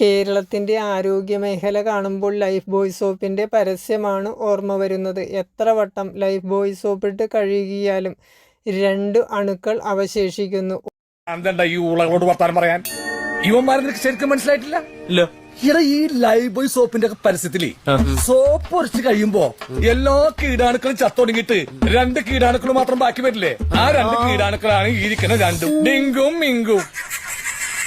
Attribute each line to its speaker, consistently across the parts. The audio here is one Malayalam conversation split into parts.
Speaker 1: കേരളത്തിന്റെ ആരോഗ്യ മേഖല കാണുമ്പോൾ ലൈഫ് ബോയ് സോപ്പിന്റെ പരസ്യമാണ് ഓർമ്മ വരുന്നത്. എത്ര വട്ടം ലൈഫ് ബോയ് സോപ്പ് ഇട്ട് കഴുകിയാലും രണ്ട് അണുക്കൾ അവശേഷിക്കുന്നു.
Speaker 2: ഈ ഉളകളോട് വർത്താനം പറയാൻ? ഇവന്മാരെ ശരിക്കും മനസ്സിലായിട്ടില്ല? ഈ ലൈഫ് ബോയ് സോപ്പിന്റെ ഒക്കെ പരസ്യത്തിൽ സോപ്പ് ഒരച്ച് കഴിയുമ്പോ എല്ലാ കീടാണുക്കളും ചത്തൊടുങ്ങിട്ട് രണ്ട് കീടാണുക്കൾ മാത്രം ബാക്കി വരില്ലേ? ആ രണ്ട് കീടാണുക്കളാണ് ഈ ഇരിക്കുന്ന രണ്ടും. ഡിങ്കും മിങ്കും.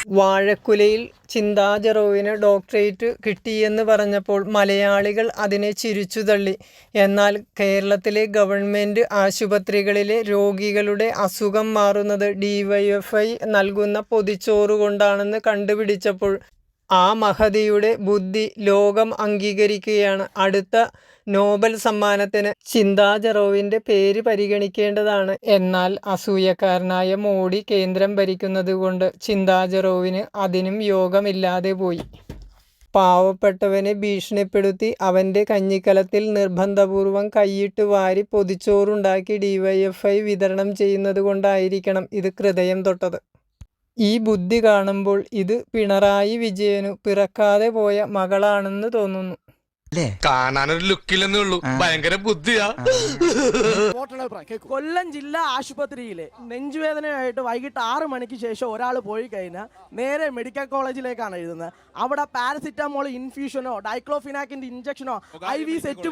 Speaker 1: വാഴക്കുലയിൽ ചിന്താജെറോവിന് ഡോക്ടറേറ്റ് കിട്ടിയെന്ന് പറഞ്ഞപ്പോൾ മലയാളികൾ അതിനെ ചിരിച്ചു തള്ളി. എന്നാൽ കേരളത്തിലെ ഗവൺമെന്റ് ആശുപത്രികളിലെ രോഗികളുടെ അസുഖം മാറുന്നത് ഡിവൈഎഫ്ഐ നൽകുന്ന പൊതിച്ചോറുകൊണ്ടാണെന്ന് കണ്ടുപിടിച്ചപ്പോൾ ആ മഹതിയുടെ ബുദ്ധി ലോകം അംഗീകരിക്കുകയാണ്. അടുത്ത നോബൽ സമ്മാനത്തിന് ചിന്താജറോവിന്റെ പേര് പരിഗണിക്കേണ്ടതാണ്. എന്നാൽ അസൂയക്കാരനായ മോഡി കേന്ദ്രം ഭരിക്കുന്നത് കൊണ്ട് ചിന്താജറോവിന് അതിനും യോഗമില്ലാതെ പോയി. പാവപ്പെട്ടവനെ ഭീഷണിപ്പെടുത്തി അവന്റെ കഞ്ഞിക്കലത്തിൽ നിർബന്ധപൂർവം കൈയിട്ട് വാരി പൊതിച്ചോറുണ്ടാക്കി ഡിവൈഎഫ്ഐ വിതരണം ചെയ്യുന്നത് കൊണ്ടായിരിക്കണം ഇത് ഹൃദയം തൊട്ടത്. ഈ ബുദ്ധി കാണുമ്പോൾ ഇത് പിണറായി വിജയനു പിറക്കാതെ പോയ മകളാണെന്ന് തോന്നുന്നു.
Speaker 3: കാണാനൊരു ലുക്കില്ലെന്നേ ഉള്ളൂ. ഭയങ്കര ബുദ്ധിയാ.
Speaker 4: കൊല്ലം ജില്ലാ ആശുപത്രിയിലെ നെഞ്ചുവേദനയായിട്ട് വൈകിട്ട് ആറ് മണിക്ക് ശേഷം ഒരാൾ പോയി കഴിഞ്ഞാൽ നേരെ മെഡിക്കൽ കോളേജിലേക്കാണ് എഴുതുന്നത്. അവിടെ പാരസിറ്റമോൾ ഇൻഫ്യൂഷനോ ഡൈക്ലോഫിനാക്കിന്റെ ഇഞ്ചക്ഷനോ I V set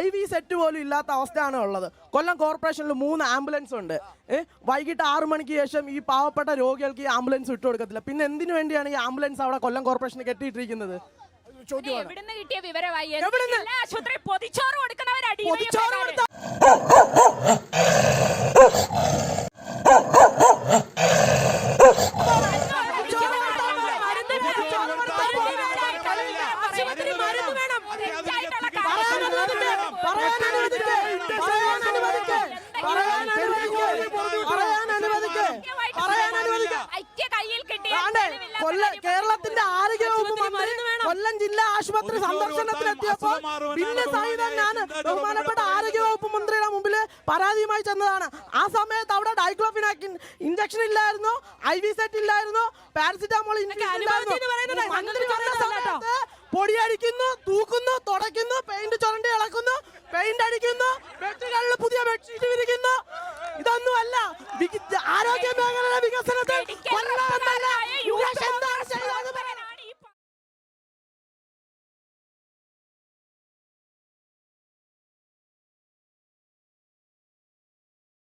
Speaker 4: I V set പോലും ഇല്ലാത്ത അവസ്ഥയാണ് ഉള്ളത്. കൊല്ലം കോർപ്പറേഷനിൽ മൂന്ന് ആംബുലൻസ് ഉണ്ട്. വൈകിട്ട് ആറ് മണിക്ക് ശേഷം ഈ പാവപ്പെട്ട രോഗികൾക്ക് ഈ ആംബുലൻസ് വിട്ടുകൊടുക്കത്തില്ല. പിന്നെ എന്തിനു വേണ്ടിയാണ് ഈ ആംബുലൻസ് അവിടെ കൊല്ലം കോർപ്പറേഷന് കെട്ടിയിട്ടിരിക്കുന്നത്? ചോദ്യമാണ്.
Speaker 5: എവിടുന്ന് കിട്ടിയ വിവരമായി?
Speaker 4: എവിടുന്ന്?
Speaker 5: എല്ലാ ആശുപത്രി പൊതിച്ചോറ് കൊടുക്കുന്നവരാ
Speaker 4: പൊതിച്ചോറ് കൊടുത്ത
Speaker 5: ആശുപത്രി
Speaker 4: ജില്ലാ ആശുപത്രി സന്ദർശനത്തിലെത്തിയപ്പോൾ പിന്നെ സഹിതം ഞാൻ ബഹുമാനപ്പെട്ട ആരോഗ്യ വകുപ്പ് മന്ത്രിയുടെ മുമ്പിൽ പരാതിയുമായി ചെന്നതാണ്. ആ സമയത്ത് അവിടെ ഡൈക്ലോഫിനാക്കിൻ ഇഞ്ചക്ഷൻ ഇല്ലായിരുന്നു ഐ വി സെറ്റ് ഇല്ലായിരുന്നു പാരസിറ്റാമോൾ പൊടിയടിക്കുന്നു തൂക്കുന്നു തുടയ്ക്കുന്നു പെയിന്റ് ചുരണ്ടി ഇളക്കുന്നു പെയിന്റ് അടിക്കുന്നു ബെഡുകളിൽ പുതിയ